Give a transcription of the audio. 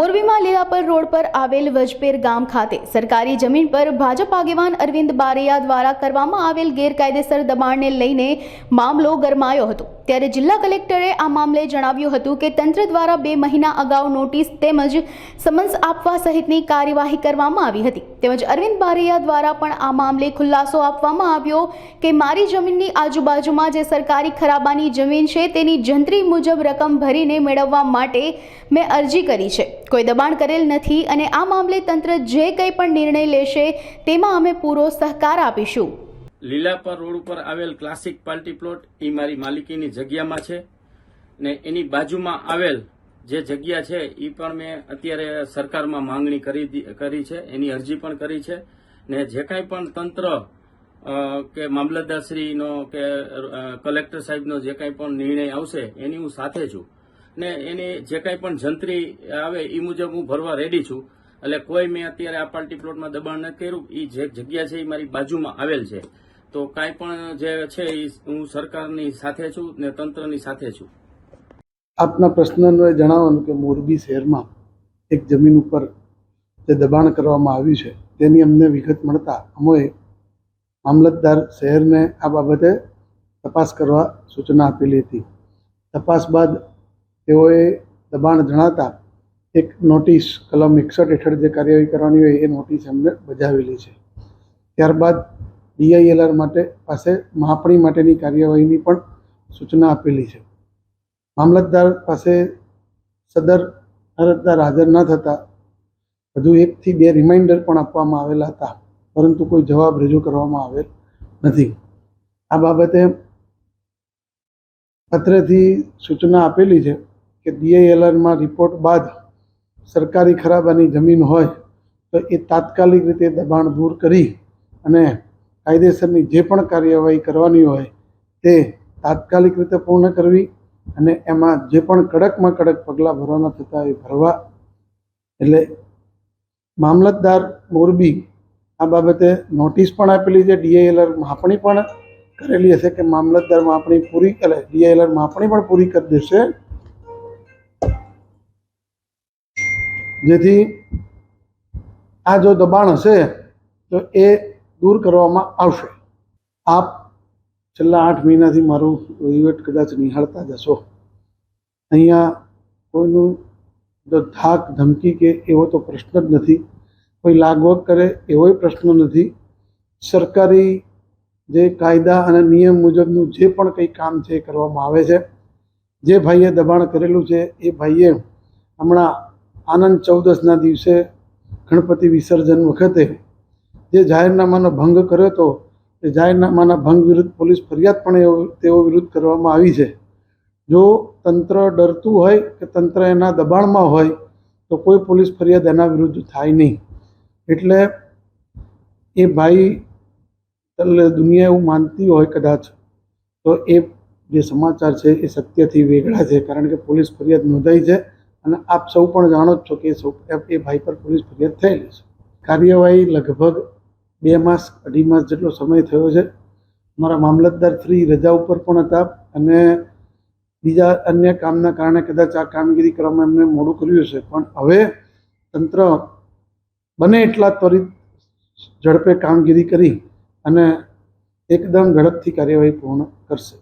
મોરબીમાં લીલાપર રોડ પર આવેલ વજપેર ગામ ખાતે સરકારી જમીન પર ભાજપ આગેવાન અરવિંદ બારૈયા દ્વારા કરવામાં આવેલ ગેરકાયદેસર દબાણને લઈને મામલો ગરમાયો હતો. ત્યારે જિલ્લા કલેક્ટરે આ મામલે જણાવ્યું હતું કે તંત્ર દ્વારા બે મહિના અગાઉ નોટિસ તેમજ સમન્સ આપવા સહિતની કાર્યવાહી કરવામાં આવી હતી. તેમજ અરવિંદ બારૈયા દ્વારા પણ આ મામલે ખુલાસો આપવામાં આવ્યો કે મારી જમીનની આજુબાજુમાં જે સરકારી ખરાબાની જમીન છે તેની જંત્રી મુજબ રકમ ભરીને મેળવવા માટે મેં અરજી કરી છે. કોઈ દબાણ કરેલ નથી અને આ મામલે તંત્ર જે કંઈ પણ નિર્ણય લેશે તેમાં અમે પૂરો સહકાર આપીશું. લીલાપર રોડ ઉપર આવેલ ક્લાસિક પાર્ટી પ્લોટ એ મારી માલિકીની જગ્યામાં છે ને એની બાજુમાં આવેલ જે જગ્યા છે એ પણ મેં અત્યારે સરકારમાં માંગણી કરી કરી છે, એની અરજી પણ કરી છે ને જે કાંઈ પણ તંત્ર કે મામલતદારશ્રીનો કે કલેક્ટર સાહેબનો જે કાંઈ પણ નિર્ણય આવશે એની હું સાથે છું. ને એની જે કાંઈ પણ જંત્રી આવે એ મુજબ હું ભરવા રેડી છું. એટલે કોઈ મેં અત્યારે આ પાર્ટી પ્લોટમાં દબાણ નથી કર્યું એ જે જગ્યા છે એ મારી બાજુમાં આવેલ છે. તો કાંઈ પણ જે છે એ હું સરકારની સાથે છું ને તંત્રની સાથે છું. આપના પ્રશ્નનો એ જણાવવાનું કે મોરબી શહેરમાં એક જમીન ઉપર જે દબાણ કરવામાં આવ્યું છે, તેની અમને વિગત મળતા અમોએ મામલતદાર શહેરને આ બાબતે તપાસ કરવા સૂચના આપેલી હતી. તપાસ બાદ તેઓએ દબાણ જણાતા એક નોટિસ કલમ એકસઠ હેઠળ જે કાર્યવાહી કરવાની હોય એ નોટિસ એમને બજાવેલી છે. ત્યારબાદ ડીઆઈએલઆર માટે પાસે માપણી માટેની કાર્યવાહીની પણ સૂચના આપેલી છે. મામલતદાર પાસે સદર અરજદાર હાજર ન થતા વધુ એકથી બે રિમાઇન્ડર પણ આપવામાં આવેલા હતા, પરંતુ કોઈ જવાબ રજૂ કરવામાં આવેલ નથી. આ બાબતે પત્રથી સૂચના આપેલી છે કે ડીએએલઆરમાં રિપોર્ટ બાદ સરકારી ખરાબાની જમીન હોય તો એ તાત્કાલિક રીતે દબાણ દૂર કરી અને કાયદેસરની જે પણ કાર્યવાહી કરવાની હોય તે તાત્કાલિક રીતે પૂર્ણ કરવી અને એમાં જે પણ કડકમાં કડક પગલાં ભરવાના થતા એ ભરવા. એટલે મામલતદાર મોરબી આ બાબતે નોટિસ પણ આપેલી છે, ડીઆઈએલઆર માપણી પણ કરેલી હશે કે મામલતદાર માપણી પૂરી, એટલે ડીઆઈએલઆર માપણી પણ પૂરી કરી દેશે. જેથી આ જો દબાણ હશે, તો એ દૂર કરવામાં આવશે. આપ છેલ્લા આઠ મહિનાથી મારું ઇવેન્ટ કદાચ નિહાળતા જશો. અહીંયા કોઈનું જો ધાક, ધમકી કે એવો તો પ્રશ્ન જ નથી. કોઈ લાગવગ કરે એવોય પ્રશ્ન નથી. સરકારી જે કાયદા અને નિયમ મુજબનું જે પણ કંઈ કામ છે એ કરવામાં આવે છે. જે ભાઈએ દબાણ કરેલું છે, એ ભાઈએ હમણાં આનંદ ચૌદસના દિવસે ગણપતિ વિસર્જન વખતે જે જાહેરનામાનો ભંગ કર્યો હતો, એ જાહેરનામાના ભંગ વિરુદ્ધ પોલીસ ફરિયાદ પણ એવો, તેઓ વિરુદ્ધ કરવામાં આવી છે. જો તંત્ર ડરતું હોય કે તંત્ર એના દબાણમાં હોય, તો કોઈ પોલીસ ફરિયાદ એના વિરુદ્ધ થાય નહીં. એટલે એ ભાઈ દુનિયા એવું માનતી હોય કદાચ, તો એ જે સમાચાર છે એ સત્યથી વેગળા છે, કારણ કે પોલીસ ફરિયાદ નોંધાઈ છે. અને આપ સૌ પણ જાણો જ છો કે સૌ એ ભાઈ પર પોલીસ ફરિયાદ થયેલી છે. કાર્યવાહી લગભગ બે માસ, અઢી માસ જેટલો સમય થયો છે. મારા મામલતદાર શ્રી રજા ઉપર પણ હતા અને બીજા અન્ય કામના કારણે કદાચ આ કામગીરી કરવામાં એમને મોડું કર્યું છે પણ હવે તંત્ર બને એટલા ત્વરિત ઝડપે કામગીરી કરી અને એકદમ ઝડપથી કાર્યવાહી પૂર્ણ કરશે.